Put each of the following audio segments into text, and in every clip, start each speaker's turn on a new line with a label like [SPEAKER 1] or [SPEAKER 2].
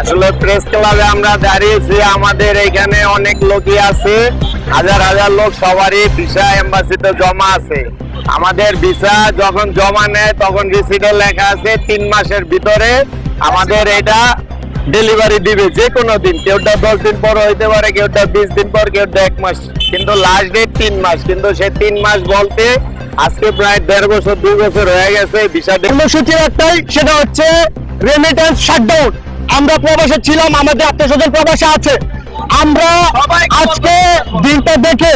[SPEAKER 1] আসলে প্রেস ক্লাবে আমরা দাঁড়িয়েছি, আমাদের এখানে অনেক লোকই আছে, হাজার হাজার লোক সবারই ভিসা এম্বাসিতে জমা আছে। আমাদের ভিসা যখন জমা নেয়, তখন রিসিটে লেখা আছে, তিন মাসের ভিতরে আমাদের এটা ডেলিভারি দিবে যে কোনো দিন। কেউটা দশ দিন পর হইতে পারে কেউটা বিশ দিন পর কেউটা এক মাস। কিন্তু লাস্ট ডেট তিন মাস। কিন্তু সে তিন মাস বলতে আজকে প্রায় দেড় বছর দুই বছর হয়ে গেছে ভিসা
[SPEAKER 2] কর্মসূচি একটাই সেটা হচ্ছে রেমিটেন্স শাটডাউন আমরা প্রবাসে ছিলাম আমাদের আত্মীয় স্বজন প্রবাসে আছে। আমরা আজকে দিনটা দেখে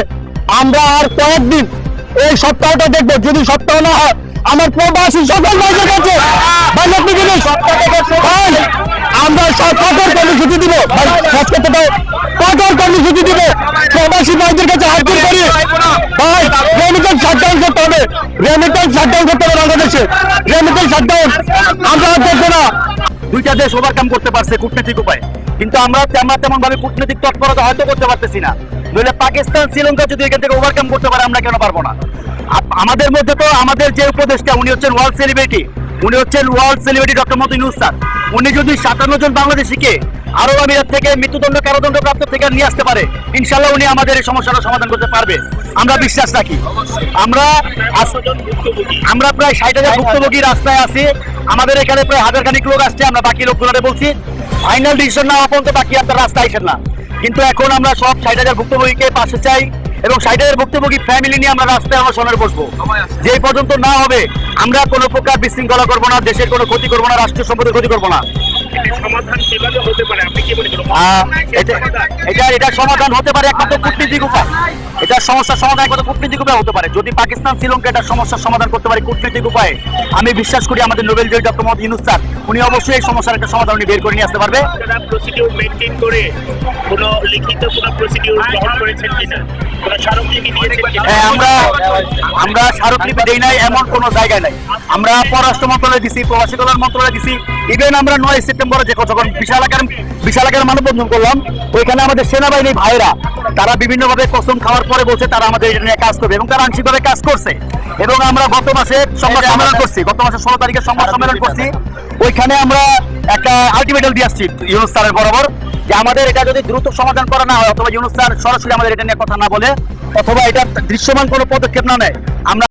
[SPEAKER 2] আমরা আর কয়েকদিন এই সপ্তাহটা দেখব। যদি সপ্তাহ না হয় আমার প্রবাসী সকল কাছে কর্মসূচি দিব। করতে দাও। কঠোর কর্মসূচি দিব। প্রবাসী ভাইদের কাছে হাত জোর করি। ভাই রেমিটেন্স শাটডাউন করতে হবে। রেমিটেন্স শাটডাউন করতে হবে বাংলাদেশে। রেমিটেন্স শাটডাউন আমরা না।
[SPEAKER 3] দুইটা দেশ ওভারকাম করতে পারছে কূটনৈতিক উপায়। কিন্তু আমরা আমরা তেমন ভাবে কূটনৈতিক তৎপরতা হয়তো করতে পারতেছি না। নইলে পাকিস্তান, শ্রীলঙ্কা যদি এখান থেকে ওভারকাম করতে পারে, আমরা কেন পারব না? আমাদের মধ্যে তো আমাদের যে উপদেষ্টা, উনি হচ্ছেন ওয়ার্ল্ড সেলিব্রিটি উনি হচ্ছেন ওয়ার্ল্ড সেলিব্রিটি ডক্টর মত উনি যদি সাতান্ন জন বাংলাদেশিকে আরব আমিরাত থেকে মৃত্যুদণ্ড কারাদণ্ড প্রাপ্ত থেকে নিয়ে আসতে পারে ইনশাল্লাহ উনি আমাদের এই সমস্যাটা সমাধান করতে পারবে। আমরা বিশ্বাস রাখি। আমরা আমরা প্রায় ষাট হাজার ভুক্তভোগী রাস্তায় আছি। আমাদের এখানে প্রায় হাজার খানিক লোক আসছে, আমরা বাকি লোকগুলোরে বলছি ফাইনাল ডিসিশন না হওয়া পর্যন্ত বাকি আপনার রাস্তায় আসেন না। কিন্তু এখন আমরা সব ষাট হাজার ভুক্তভোগীকে পাশে চাই। এবং ষাট ভুক্তভোগী ফ্যামিলি নিয়ে আমরা রাস্তায় আমার সনের বসবো। যে পর্যন্ত না হবে, আমরা কোনো প্রকার বিশৃঙ্খলা করব না, দেশের কোনো ক্ষতি করব না, রাষ্ট্রীয় সম্পদের ক্ষতি করব না।
[SPEAKER 4] সমাধান কীভাবে হতে পারে? আপনি
[SPEAKER 3] এটা এটা সমাধান হতে পারে একমাত্র কূটনীতিক উপায়। এটা সমস্যার সমাধান একমাত্র কূটনীতিক উপায় হতে পারে। যদি পাকিস্তান শ্রীলঙ্কা এটা সমস্যার সমাধান করতে পারে কূটনীতিক উপায়ে আমি বিশ্বাস করি আমাদের নোবেল জয়ী ডক্টর মোহাম্মদ ইউনুস স্যার উনি অবশ্যই এই সমস্যার একটা সমাধান উনি বের করে নিয়ে আসতে পারবে।
[SPEAKER 4] প্রসিডিউর মেনটেন করে কোনো লিখিত কোনো প্রসিডিউর গ্রহণ করেছেন কিনা? কোনো স্মারকলিপি দিয়েছেন কিনা?
[SPEAKER 3] হ্যাঁ আমরা আমরা স্মারকলিপি দেই নাই এমন কোনো জায়গায় নাই। আমরা পররাষ্ট্র মন্ত্রণালয় দিছি প্রবাসী কল্যাণ মন্ত্রণালয় দিছি। ইভেন আমরা নয় সেপ্টেম্বরে যে যখন বিশাল আকার বিশাল আকার মানববন্ধন করলাম। ওইখানে আমাদের সেনাবাহিনী ভাইরা তারা বিভিন্নভাবে কসম খাওয়ার পরে বলছে তারা আমাদের এটা নিয়ে কাজ করবে এবং তারা আংশিকভাবে কাজ করছে। এবং আমরা গত মাসে সংবাদ সম্মেলন করছি গত মাসে ষোলো তারিখে সংবাদ সম্মেলন করছি। ওইখানে আমরা একটা আলটিমেটাম দিয়ে আসছি ইউনুস স্যারের বরাবর যে আমাদের এটা যদি দ্রুত সমাধান করা না হয় অথবা ইউনুস স্যার সরাসরি আমাদের এটা নিয়ে কথা না বলে অথবা এটা দৃশ্যমান কোনো পদক্ষেপ না নেয় আমরা